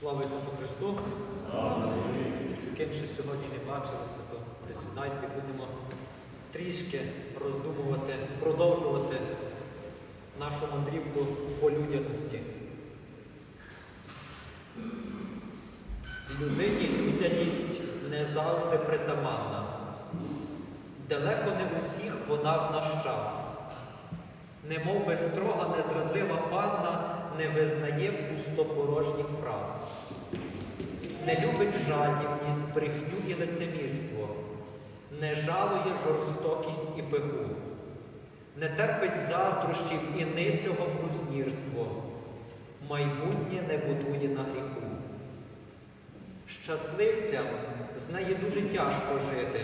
Слава Ісусу Христу! З ким ще сьогодні не бачилися, то присідайте, будемо трішки роздумувати, продовжувати нашу мандрівку по людяності. Людині людяність не завжди притаманна. Далеко не усіх вона в наш час. Немов би строга, незрадлива панна не визнає пустопорожніх фраз, не любить жадібність, брехню і лицемірство, не жалує жорстокість і пиху, не терпить заздрощів і ницього блузнірство, майбутнє не будує на гріху. Щасливцям з неї дуже тяжко жити.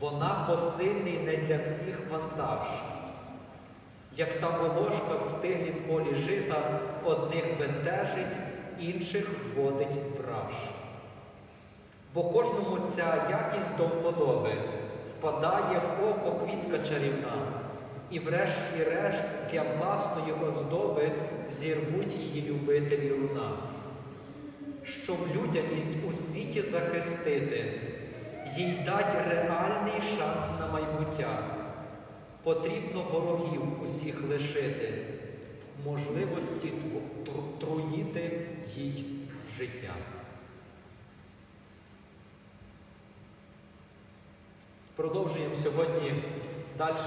Вона посильний не для всіх вантаж. Як та волошка в стиглім полі жита, одних бентежить, інших вводить в раж. Бо кожному ця якість до вподоби впадає в око квітка чарівна, і врешті-решт для власної оздоби зірвуть її любителі руна. Щоб людяність у світі захистити, їй дать реальний шанс на майбуття. Потрібно ворогів усіх лишити, можливості труїти їй життя. Продовжуємо сьогодні далі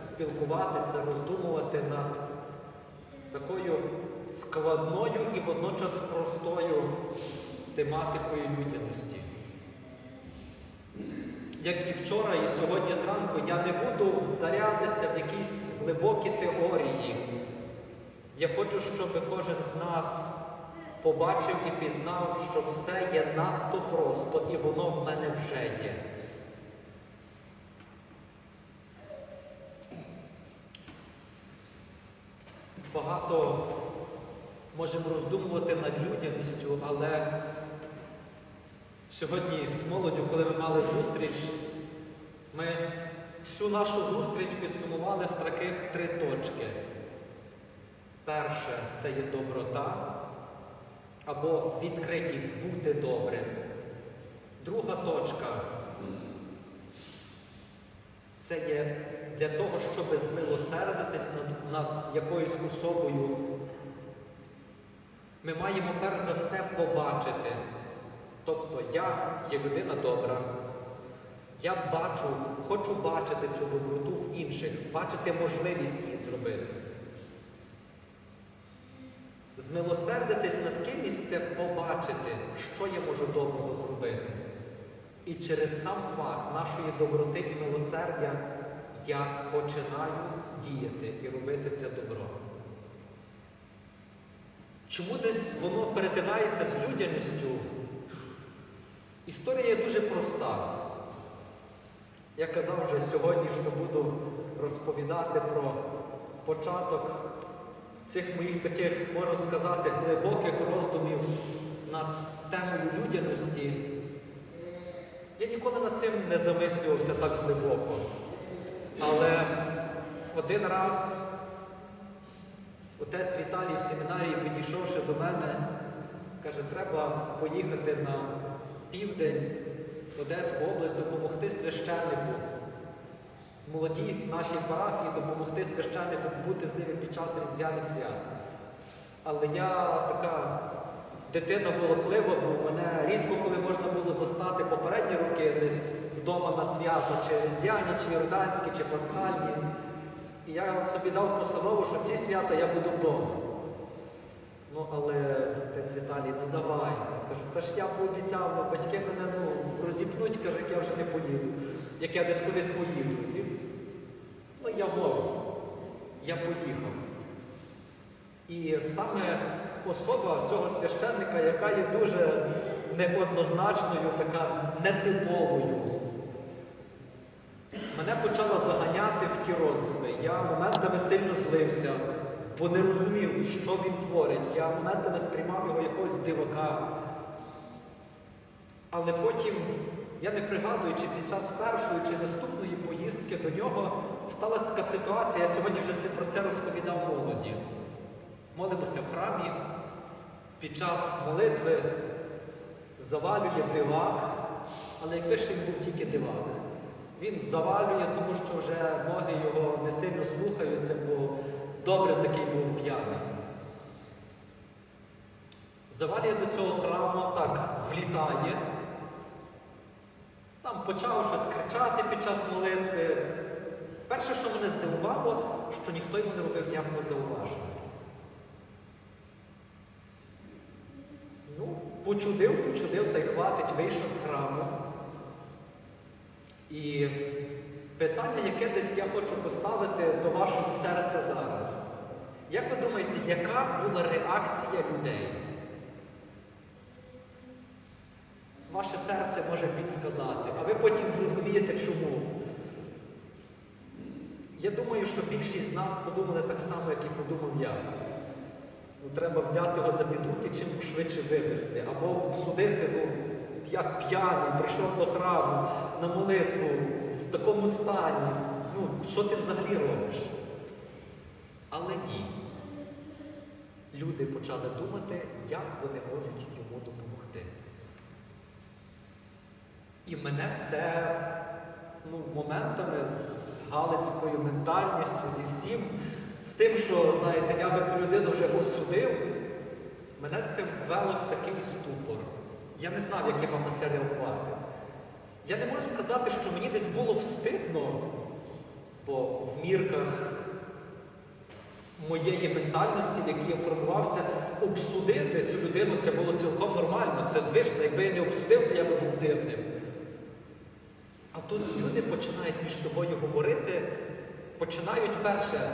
спілкуватися, роздумувати над такою складною і водночас простою тематикою людяності. Як і вчора, і сьогодні зранку, я не буду вдарятися в якісь глибокі теорії. Я хочу, щоб кожен з нас побачив і пізнав, що все є надто просто і воно в мене вже є. Багато можемо роздумувати над людяністю, але Сьогодні з молоддю, коли ми мали зустріч, ми всю нашу зустріч підсумували в таких три точки. Перше це є доброта або відкритість бути добрим. Друга точка це є для того, щоб змилосердитись над, над якоюсь особою. Ми маємо перш за все побачити. Тобто я є людина добра, я бачу, хочу бачити цю доброту в інших, бачити можливість її зробити. Змилосердитись над кимось це побачити, що я можу доброго зробити. І через сам факт нашої доброти і милосердя я починаю діяти і робити це добро. Чому десь воно перетинається з людяністю? Історія дуже проста. Я казав вже сьогодні, що буду розповідати про початок цих моїх таких, можу сказати, глибоких роздумів над темою людяності. Я ніколи над цим не замислювався так глибоко. Але один раз отець Віталій в семінарії, підійшовши до мене, каже, треба поїхати на південь, Одеську область, допомогти священнику, молодій нашій парафії, допомогти священнику бути з ними під час Різдвяних свят. Але я така дитина волоклива, бо мене рідко коли можна було застати попередні роки десь вдома на свято, чи Різдвяні, чи Йорданські, чи Пасхальні. І я собі дав постанову, що ці свята я буду вдома. Ну, але отець Віталій, ну давай. Кажу, та ж я пообіцяв, батьки мене ну, розіпнуть, кажуть, я вже не поїду, як я десь кудись поїду. І, ну, я можу. Я поїхав. І саме особа цього священника, яка є дуже неоднозначною, така нетиповою, мене почала заганяти в ті роздуми. Я моментами сильно злився бо не розумів, що він творить. Я моментами сприймав його якогось дивака. Але потім, я не пригадую, чи під час першої чи наступної поїздки до нього сталася така ситуація, я сьогодні вже це, про це розповідав молоді. Молимося в храмі, під час молитви завалює дивак, але якби ще він був тільки дивак. Він завалює, тому що вже ноги його не сильно слухаються, бо добре такий був п'яний. Завалює до цього храму, так влітає. Почав щось кричати під час молитви. Перше, що мене здивувало, що ніхто йому не робив ніякого зауваження. Ну, почудив, почудив та й хватить, вийшов з храму. І питання, яке десь я хочу поставити до вашого серця зараз. Як ви думаєте, яка була реакція людей? Ваше серце може підсказати, а ви потім зрозумієте чому. Я думаю, що більшість з нас подумали так само, як і подумав я. Ну, треба взяти його за підруки, чим швидше вивезти. Або судити, ну, як п'яний, прийшов до храму на молитву в такому стані. Ну, що ти взагалі робиш? Але ні. Люди почали думати, як вони можуть допомогти. І мене це ну, моментами з галицькою ментальністю, зі всім, з тим, що, знаєте, я би цю людину вже осудив, мене це ввело в такий ступор. Я не знав, як я вам на це реагувати. Я не можу сказати, що мені десь було встидно, бо в мірках моєї ментальності, в якій я формувався, обсудити цю людину це було цілком нормально. Це звично, якби я не обсудив, то я би був дивним. А тут люди починають між собою говорити, починають перше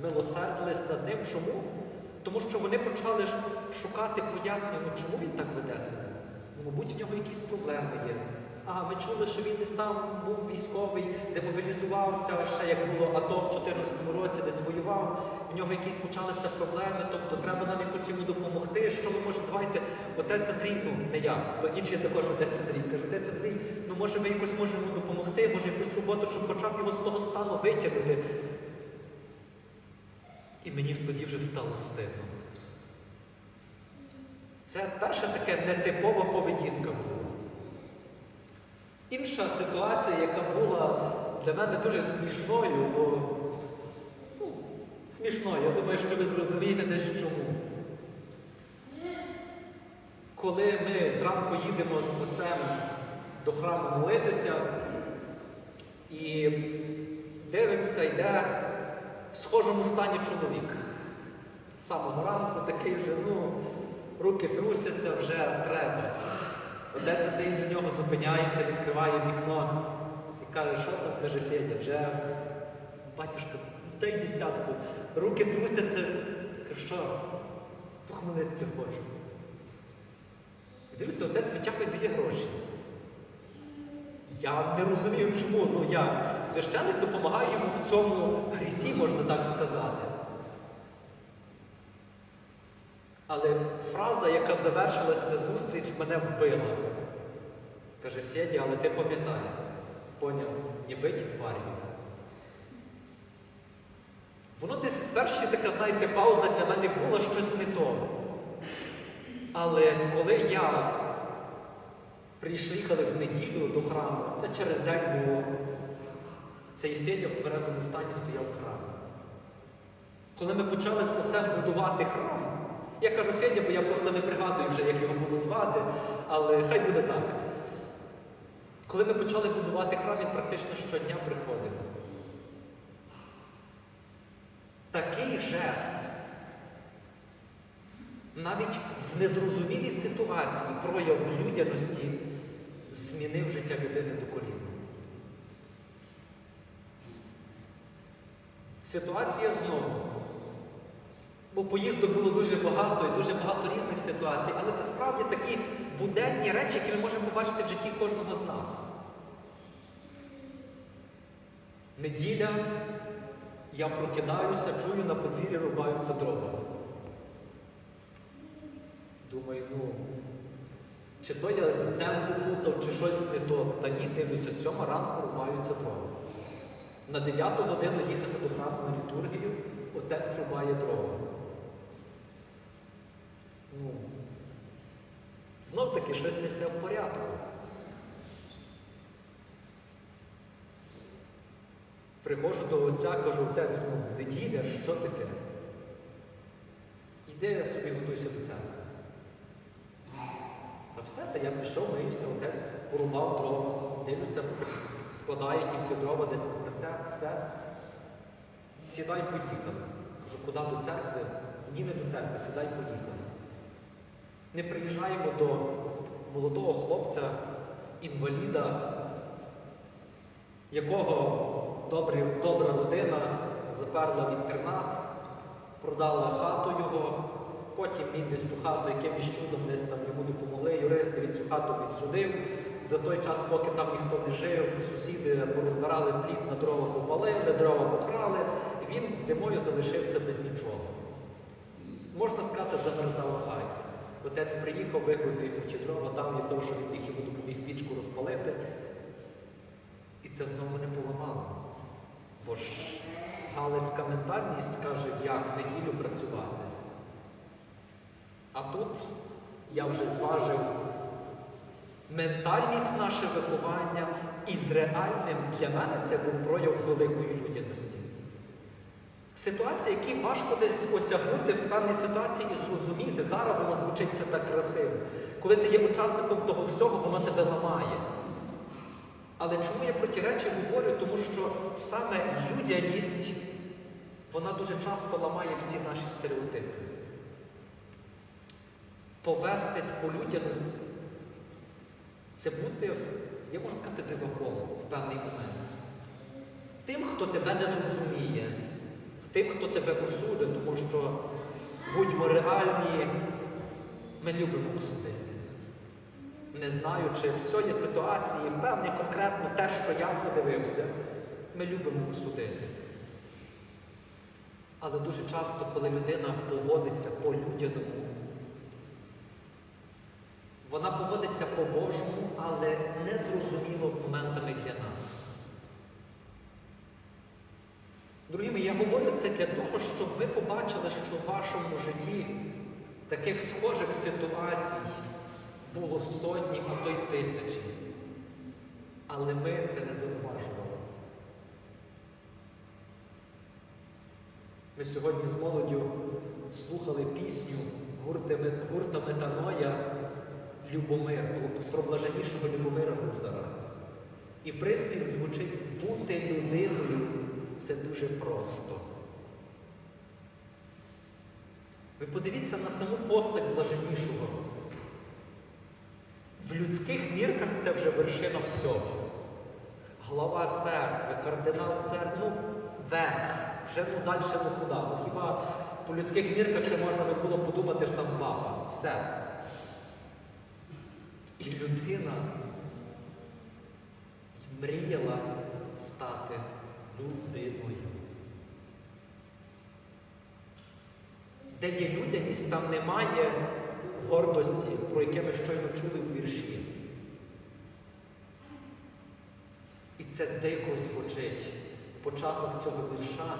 змилосердились над ним. Чому? Тому що вони почали шукати пояснення, чому він так веде себе. Мабуть, в нього якісь проблеми є. А ми чули, що він десь там був військовий, демобілізувався, ще як було АТО в 2014 році, десь воював, в нього якісь почалися проблеми, тобто треба нам якось йому допомогти. Що ми можемо, давайте, отець Андрій, ну не я, то інший також отець Андрій. Каже, отець Андрій, ну може ми якось можемо йому допомогти, може якусь роботу, щоб хоча б його з того стану витягнути. І мені тоді вже стало стидно. Це перша така нетипова поведінка була. Інша ситуація, яка була для мене дуже смішною, бо ну, смішною, я думаю, що ви зрозумієте десь чому. Коли ми зранку їдемо з отцем до храму молитися і дивимося, йде в схожому стані чоловік. З самого ранку такий вже, ну, руки трусяться, вже треба. Отець Андрій до нього зупиняється, відкриває вікно каже, що там, каже Федя, вже батюшка, дай десятку. Руки трусяться. Каже, що? Похмелитися хочу. І дивлюся, отець витягує дає гроші. Я не розумію, чому, ну як. Священник допомагає йому в цьому грісі, можна так сказати. Але фраза, яка завершилася ця зустріч, мене вбила. Каже, Федя, але ти пам'ятай, поняв, не бить тварі. Воно десь перші така, знаєте, пауза для мене була щось не то. Але коли я приїхали в неділю до храму, це через день було, цей Федя в тверезому стані стояв в храмі. Коли ми почали з отцем будувати храм, я кажу Федя, бо я просто не пригадую вже, як його було звати, але хай буде так. Коли ми почали будувати храм, він практично щодня приходив. Такий жест, навіть в незрозумілій ситуації прояв людяності змінив життя людини до коліна. Ситуація знову. Бо поїздок було дуже багато і дуже багато різних ситуацій, але це справді такі буденні речі, які ми можемо побачити в житті кожного з нас. Неділя, я прокидаюся, чую, на подвір'ї рубаються дрова. Думаю, ну, чи то я з днем попутав, чи щось не то. Та ні, дивлюся, сьома ранку рубаються дрова. На 9 годину їхати до храму на літургію, отець рубає дрова. Ну, Знов таки щось не все в порядку. Приходжу до отця, кажу, отець, ну, неділя, що таке? Іди собі готуйся до церкви. Та все, та я пішов, миюся, отець порубав дрова, дивлюся, складає ті всі дрова десь про це, все. Сідай, поїхали. Кажу, куди до церкви? Ні, не до церкви, сідай, поїхали. Не приїжджаємо до молодого хлопця, інваліда, якого добрі, добра родина заперла в інтернат, продала хату його, потім він десь ту хату якимось чудом десь там йому допомогли, юристи він цю хату відсудив. За той час, поки там ніхто не жив, сусіди порозбирали плід на дрова попалили, дрова покрали, він зимою залишився без нічого. Можна сказати, замерзав хаті. Отець приїхав, вигрузив йому ті дрова, там від того, що він міг йому допоміг пічку розпалити. І це знову не поламало. Бо ж галицька ментальність каже, як в неділю працювати. А тут я вже зважив ментальність наше виховання і з реальним для мене це був прояв великої людяності. Ситуації, які важко десь осягнути в певній ситуації і зрозуміти. Зараз воно звучить все так красиво. Коли ти є учасником того всього, воно тебе ламає. Але чому я про ті речі говорю? Тому що саме людяність, вона дуже часто ламає всі наші стереотипи. Повестись по людяності це бути, я можу сказати, диваком в певний момент. Тим, хто тебе не зрозуміє, тим, хто тебе осудить, тому що будьмо реальні, ми любимо осудити. Не знаючи всієї ситуації, певні конкретно те, що я подивився, ми любимо осудити. Але дуже часто, коли людина поводиться по-людяному, вона поводиться по-божому, але незрозуміло моментами для нас. Дорогі мої, я говорю це для того, щоб ви побачили, що в вашому житті таких схожих ситуацій було сотні, а то й тисячі. Але ми це не зауважували. Ми сьогодні з молоддю слухали пісню гурта, гурта Метаноя Любомир, про блаженнішого Любомира Гусара. І приспів звучить бути людиною це дуже просто. Ви подивіться на саму постать блаженнішого. В людських мірках це вже вершина всього. Глава церкви, кардинал церкви, ну, верх, вже ну далі ну куди. Ну хіба по людських мірках ще можна би було подумати, що там папа. Все. І людина мріяла стати людиною. Де є людяність, там немає гордості, про яке ми щойно чули в вірші. І це дико звучить. Початок цього вірша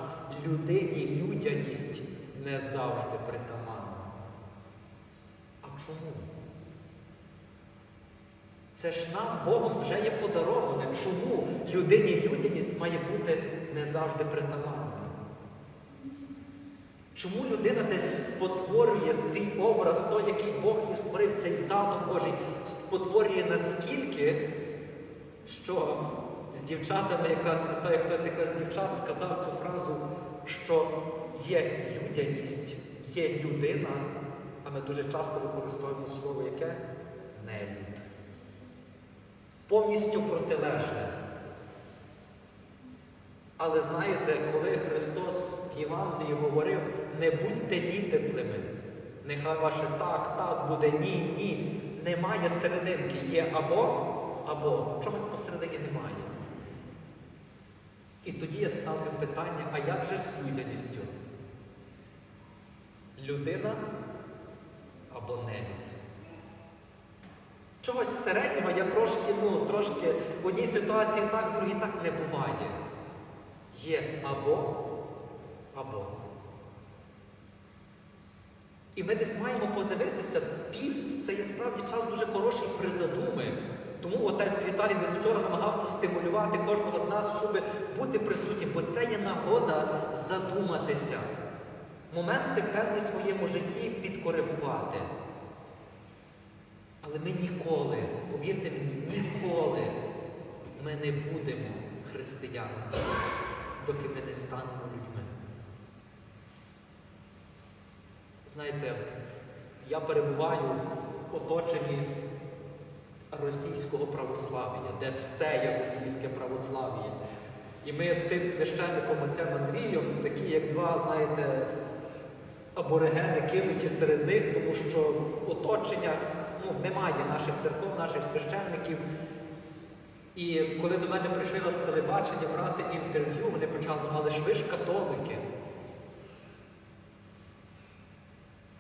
людині людяність не завжди притаманна. А чому? Це ж нам Богом вже є подароване. Чому людині людяність має бути не завжди притаманною? Чому людина десь спотворює свій образ, той, який Бог їй створив, цей задум Божий, спотворює наскільки, що з дівчатами якраз пам'ятаю, хтось якраз з дівчат сказав цю фразу, що є людяність, є людина, а ми дуже часто використовуємо слово яке? Нелюд. Повністю протилежне. Але знаєте, коли Христос в Євангелії говорив, не будьте літеплими, нехай ваше так, так буде, ні, ні. Немає серединки. Є або, або. Чогось посередині немає. І тоді я ставлю питання, а як же з людяністю? Людина або нелюд? Чогось середнього я трошки, ну, трошки в одній ситуації так, в другій так не буває. Є або, або. І ми десь маємо подивитися, піст це є справді час дуже хороший при задуми. Тому отець Віталій десь вчора намагався стимулювати кожного з нас, щоб бути присутнім, бо це є нагода задуматися, моменти певні в своєму житті підкоригувати. Але ми ніколи, повірте мені, ніколи ми не будемо християнами, доки ми не станемо людьми. Знаєте, я перебуваю в оточенні російського православ'я, де все є російське православ'я. І ми з тим священником отцем Андрієм, такі як два, знаєте, аборигени кинуті серед них, тому що в оточеннях ну, немає наших церков, наших священників. І коли до мене прийшли з телебачення брати інтерв'ю, вони почали, «Ну, але ж ви ж католики.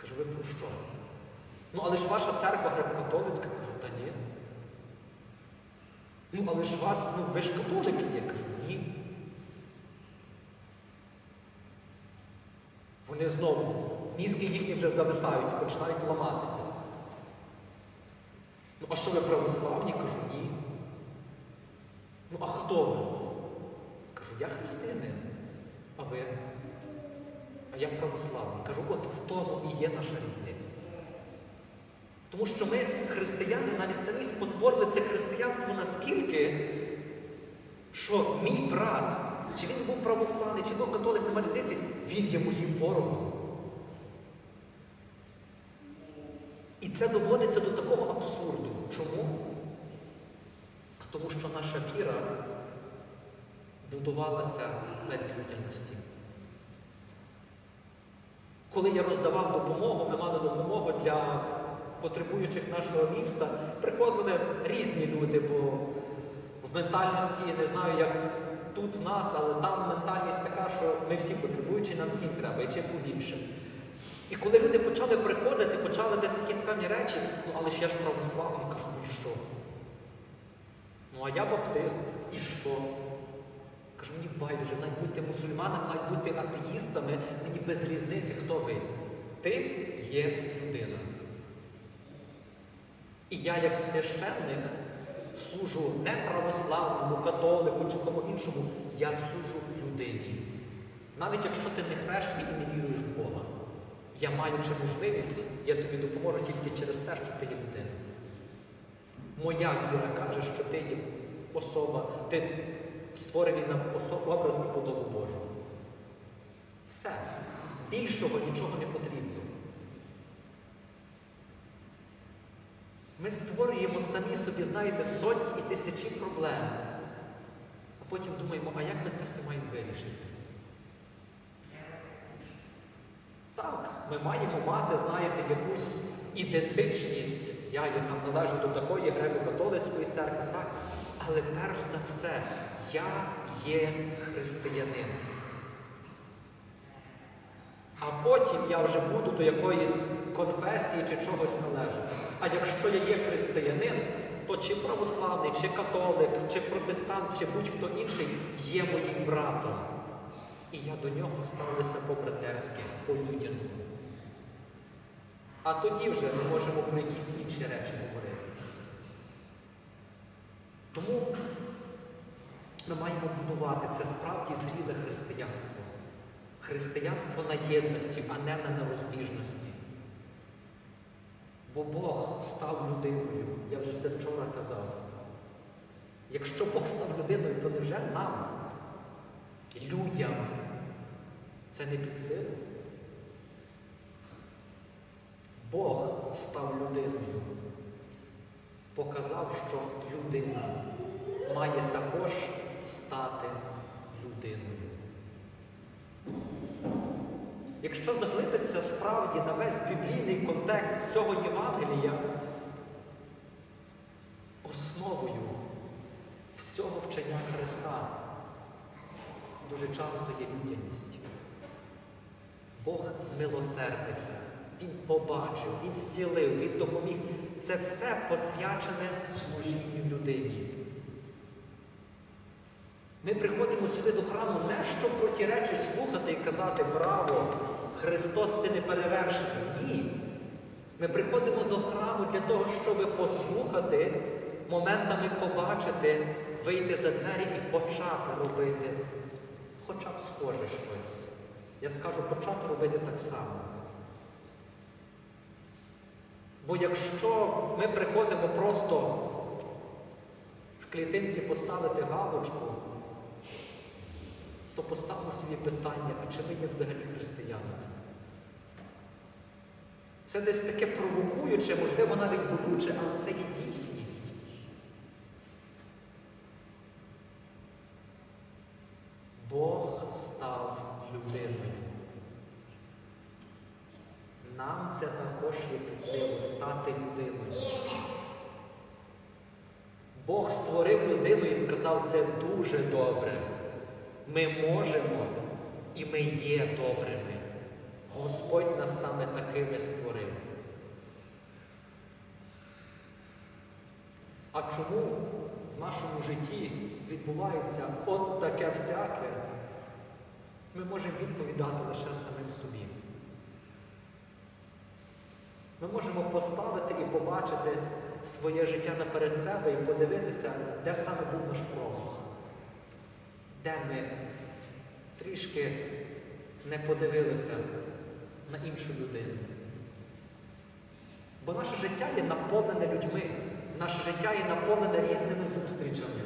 Кажу, ви про що? Ну, але ж ваша церква греко-католицька, кажу, та ні. Ну, але ж вас, ну ви ж католики є, кажу, ні. Вони знову, мізки їхні вже зависають починають ламатися. Ну, а що ви православні? Кажу, ні. Ну, а хто ви? Кажу, я християнин. А ви? А я православний. Кажу, от в тому і є наша різниця. Тому що ми, християни, навіть самі спотворили це християнство наскільки, що мій брат, чи він був православний, чи був католик, немає різниці, він є моїм ворогом. І це доводиться до такого абсурду. Чому? Тому що наша віра будувалася без людяності. Коли я роздавав допомогу, ми мали допомогу для потребуючих нашого міста, приходили різні люди, бо в ментальності не знаю, як тут в нас, але там ментальність така, що ми всі потребуючі, нам всім треба, і чим побільше. І коли люди почали приходити, почали десь якісь певні речі, ну але ж я ж православний, кажу, ну що? Ну а я баптист, і що? Кажу, мені байдуже, навіть бути мусульманами, навіть бути атеїстами, мені без різниці, хто ви. Ти є людина. І я, як священник, служу не православному, католику чи кому іншому, я служу людині. Навіть якщо ти не хрещений і не віруєш в Бога, я маючи можливість, я тобі допоможу тільки через те, що ти є людина. Моя віра каже, що ти є особа, ти створений на образ і подобу Божу. Все. Більшого нічого не потрібно. Ми створюємо самі собі, знаєте, сотні і тисячі проблем. А потім думаємо, а як ми це все маємо вирішити? Так, ми маємо мати, знаєте, якусь ідентичність. Я яка належу до такої греко-католицької церкви, так? Але перш за все, я є християнин. А потім я вже буду до якоїсь конфесії чи чогось належати. А якщо я є християнин, то чи православний, чи католик, чи протестант, чи будь-хто інший є моїм братом. І я до нього ставлюся по-братерськи, по-людяному. А тоді вже ми можемо про якісь інші речі говорити. Тому ми маємо будувати це справді зріле християнство. Християнство на єдності, а не на нерозбіжності. Бо Бог став людиною. Я вже це вчора казав. Якщо Бог став людиною, то невже нам, людям, це не під силу? Бог став людиною, показав, що людина має також стати людиною. Якщо заглибиться справді на весь біблійний контекст всього Євангелія, основою всього вчення Христа дуже часто є людяність. Бог змилосердився, Він побачив, Він зцілив, Він допоміг. Це все посвячене служінню людині. Ми приходимо сюди до храму не щоб про ті речі слухати і казати браво, Христос ти не перевершений. Ні. Ми приходимо до храму для того, щоб послухати, моментами побачити, вийти за двері і почати робити хоча б схоже щось. Я скажу, почати робити так само. Бо якщо ми приходимо просто в клітинці поставити галочку, то поставимо собі питання, а чи ми є взагалі християнами? Це десь таке провокуюче, можливо, навіть болюче, але це і дійсність. Бог став людиною. Нам це також є під силу стати людиною. Бог створив людину і сказав, це дуже добре. Ми можемо і ми є добрими. Господь нас саме такими створив. А чому в нашому житті відбувається от таке всяке, ми можемо відповідати лише самим собі. Ми можемо поставити і побачити своє життя наперед себе і подивитися, де саме був наш промах, де ми трішки не подивилися на іншу людину. Бо наше життя є наповнене людьми, наше життя є наповнене різними зустрічами.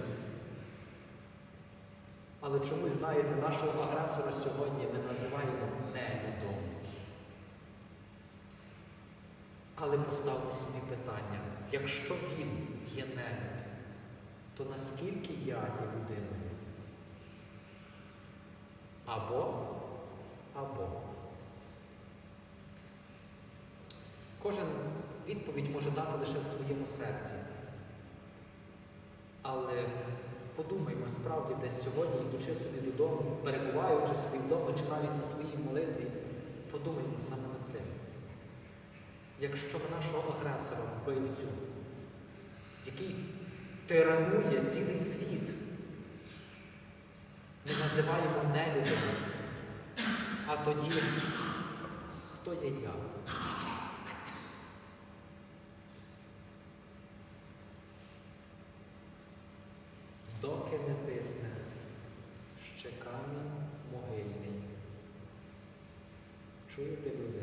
Але чомусь, знаєте, нашого агресора сьогодні ми називаємо нелюдом. Але поставимо собі питання, якщо він є нелюд, то наскільки я є людиною? Або, або. Кожен відповідь може дати лише в своєму серці. Але подумаймо справді десь сьогодні, йдучи собі додому, перебуваючи собі вдома, чи навіть на своїй молитві, подумаймо саме над цим. Якщо ми нашого агресора, вбивцю, який тиранує цілий світ, ми називаємо нелюдом, а тоді хто є я? Доки не тисне ще камінь могильний. Чуєте люди?